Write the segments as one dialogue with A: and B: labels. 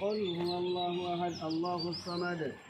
A: قل هو الله أحد الله الصمد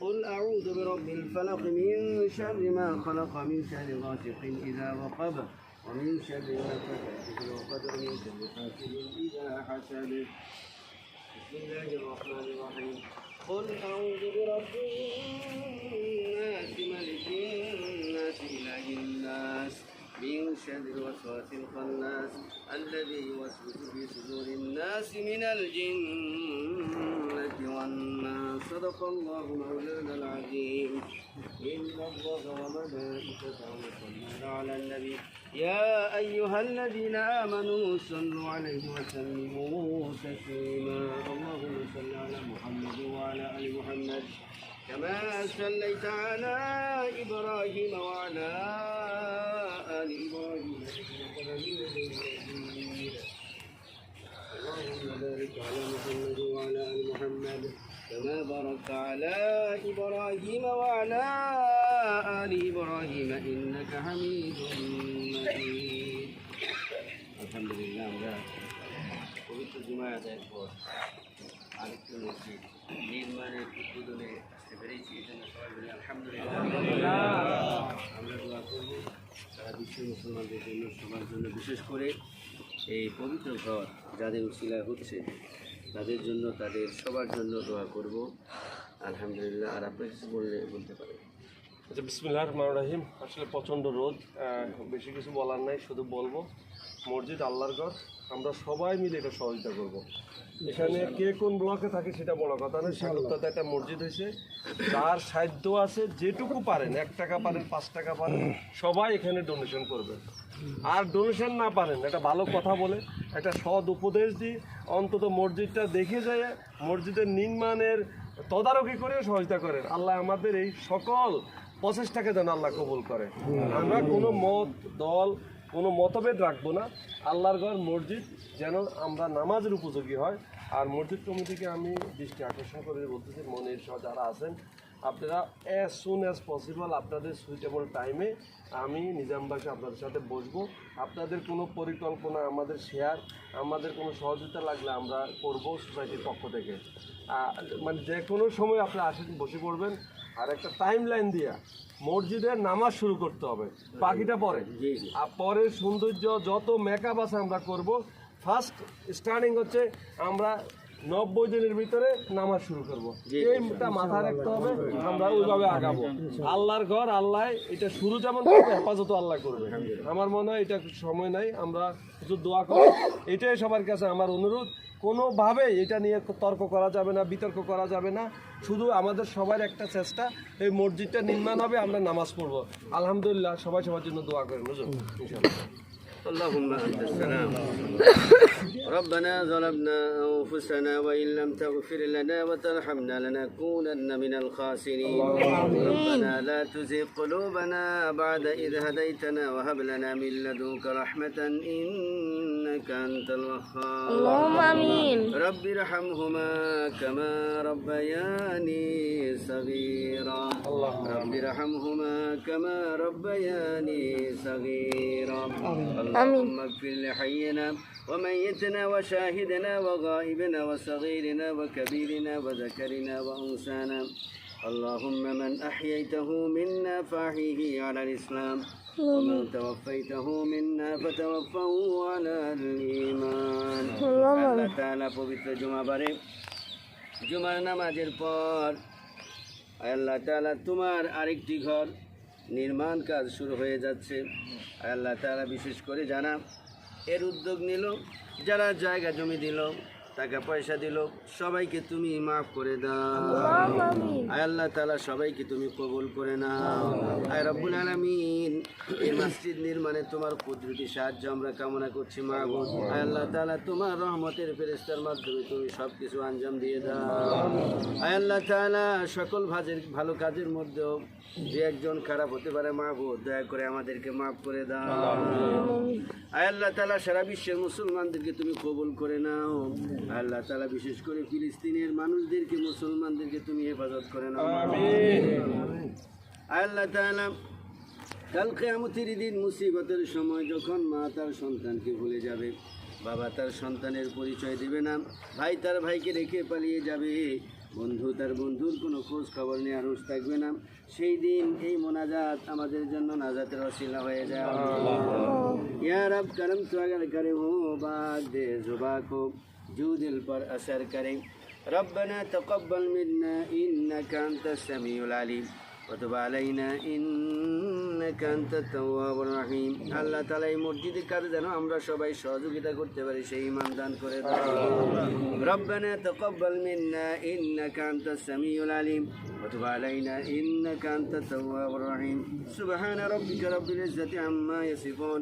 A: قل أعوذ برب الفلق من شر ما خلق من شر غاسق إذا وقب ومن شر نفثات في العقد ومن شر حاسد إذا حسد. بسم الله الرحمن الرحيم. قل أعوذ برب الناس ملك الناس إله الناس. من شر الوسواس الخناس الذي يوسوس في صدور الناس من الجنة والناس. صدق الله مولانا العظيم. إن الله وملائكته يصلون على النبي. يا أيها الذين آمنوا صلوا عليه وسلموا تسليما. اللهم صل على محمد وعلى آل محمد. كما صليت على إبراهيم وعلى آل إبراهيم إنك حميد مجيد اللهم بارك على محمد وعلى آل محمد كما باركت على إبراهيم وعلى آل إبراهيم إنك حميد مجيد الحمد لله আমরা পবিত্র জুমায় আদায়ের পর নির্মাণের আসতে পেরেছি মুসলমানদের সবার জন্য বিশেষ করে এই পবিত্র ঘর যাদের উচিলা হচ্ছে, তাদের জন্য তাদের সবার জন্য দোয়া করব। আলহামদুলিল্লাহ, আর আপনি বললে বলতে পারেন?
B: আচ্ছা বিসমিল্লাহ রহমান রাহিম আসলে প্রচণ্ড রোদ বেশি কিছু বলার নাই, শুধু বলব, মসজিদ আল্লাহর ঘর, আমরা সবাই মিলে এটা সহযোগিতা করব। এখানে কে কোন ব্লকে থাকে সেটা বড় কথা নয় সাগরতাতে একটা মসজিদ হয়েছে যার সাধ্য আছে, যেটুকু পারেন, এক টাকা পারেন, পাঁচ টাকা পারেন, সবাই এখানে ডোনেশন করবেন আর ডোনেশন না পারেন একটা ভালো কথা বলে, একটা সৎ উপদেশ দিই অন্তত মসজিদটা দেখে যায়, মসজিদের নির্মাণের তদারকি করে সহযোগিতা করেন। আল্লাহ আমাদের এই সকল প্রচেষ্টাকে যেন আল্লাহ কবুল করে। আমরা কোনো মত, দল, কোনো মতভেদ রাখব না। আল্লাহর ঘর, মসজিদ, যেন আমরা নামাজের উপযোগী হয়। আর মসজিদ কমিটিকে আমি দৃষ্টি আকর্ষণ করে বলতেছি, মনির সহ যারা আছেন আপনারা অ্যাজ সুন অ্যাজ পসিবল আপনাদের সুইটেবল টাইমে আমি নিজামবাসী আপনাদের সাথে বসবো। আপনাদের কোনো পরিকল্পনা আমাদের শেয়ার আমাদের কোনো সহযোগিতা লাগলে আমরা করব সোসাইটির পক্ষ থেকে। মানে যে কোনো সময় আপনারা আসেন বসে পড়বেন। আর একটা টাইম লাইন দিয়া মসজিদে নামাজ শুরু করতে হবে। বাকিটা পরে। আর পরের সৌন্দর্য যত মেকআপ আছে আমরা করব। ফার্স্ট স্টার্টিং হচ্ছে আমরা নব্বই দিনের ভিতরে নামাজ শুরু করব। এইটা মাথায় রাখতে হবে আমরা ওইভাবে আগাবো। আল্লাহর ঘর আল্লাহ এটা শুরু যেমন করবে হেফাজত আল্লাহ করবে। আমার মনে হয় এটা সময় নাই আমরা কিছু দোয়া করি এটাই সবার কাছে আমার অনুরোধ। কোনোভাবেই এটা নিয়ে তর্ক করা যাবে না বিতর্ক করা যাবে না। শুধু আমাদের সবার একটা চেষ্টা এই মসজিদটা নির্মাণ হবে আমরা নামাজ পড়ব। আলহামদুলিল্লাহ সবাই সবার জন্য দোয়া করেন বুঝুন
A: اللهم أنت السلام. ربنا ظلمنا أنفسنا وإن لم تغفر لنا وترحمنا لنكونن من الخاسرين. ربنا لا تزغ قلوبنا بعد إذ هديتنا وهب لنا من لدنك رحمة إنك أنت الوهاب.
C: اللهم آمين.
A: رب ارحمهما كما ربياني صغيرا. رب ارحمهما كما ربياني صغيرا. اللهم اغفر لحينا وميتنا وشاهدنا وغائبنا وصغيرنا وكبيرنا وذكرنا وأنسانا اللهم من أحييته منا فأحيه على الإسلام ومن توفيته منا فتوفه على الإيمان আল্লাহ তাআলা পবিত্র জুমাবারে জুমার নামাজের পর আল্লাহ তাআলা তোমার আরেকটি ঘর নির্মাণ কাজ শুরু হয়ে যাচ্ছে। আল্লাহ তারা বিশেষ করে যারা এর উদ্যোগ নিল, যারা জায়গা জমি দিল টাকা পয়সা দিল সবাইকে তুমি মাফ করে দাও। আয় আল্লাহ তালা সবাইকে তুমি কবুল করে নাও। আয় রব্বুল আলমিন এই মসজিদ নির্মাণে তোমার কুদরতি সাহায্য আমরা কামনা করছি মা বোন আয় আল্লাহ তালা তোমার রহমতের ফেরেস্তার মাধ্যমে তুমি সব কিছু আঞ্জাম দিয়ে দাও। আয় আল্লাহ তালা সকল ভাজের ভালো কাজের মধ্যেও যে একজন খারাপ হতে পারে মা গো দয়া করে আমাদেরকে মাফ করে দাও। আয় আল্লাহ তালা সারা বিশ্বের মুসলমানদেরকে তুমি কবুল করে নাও। আল্লাহ তালা বিশেষ করে ফিলিস্তিনের মানুষদেরকে মুসলমানদেরকে তুমি হেফাজত করে নাও। আল্লাহ তালা কাল কেয়ামতির দিন মুসিবতের সময় যখন মা তার সন্তানকে ভুলে যাবে বাবা তার সন্তানের পরিচয় দেবে না ভাই তার ভাইকে রেখে পালিয়ে যাবে বন্ধু তার বন্ধুর কোনো খোঁজ খবর নিয়ে আরুষ থাকবে না সেই দিন এই মোনাজাত আমাদের জন্য নাজাতের অশিলা হয়ে যায়। ইয়ার আব কারণ তো আগার করে হো বাদ দে জোবাক। হোক जो दिल पर असर करे ربنا تقبل منا إنك أنت السميع العليم وتب علينا إنك أنت التواب الرحيم আল্লাহ তালা এই মসজিদের কাজে যেন আমরা সবাই সহযোগিতা করতে পারি সেই ইমান দান করে দাও ربنا تقبل منا إنك أنت السميع العليم وتب علينا إنك أنت التواب الرحيم سبحان ربك رب العزة عما يصفون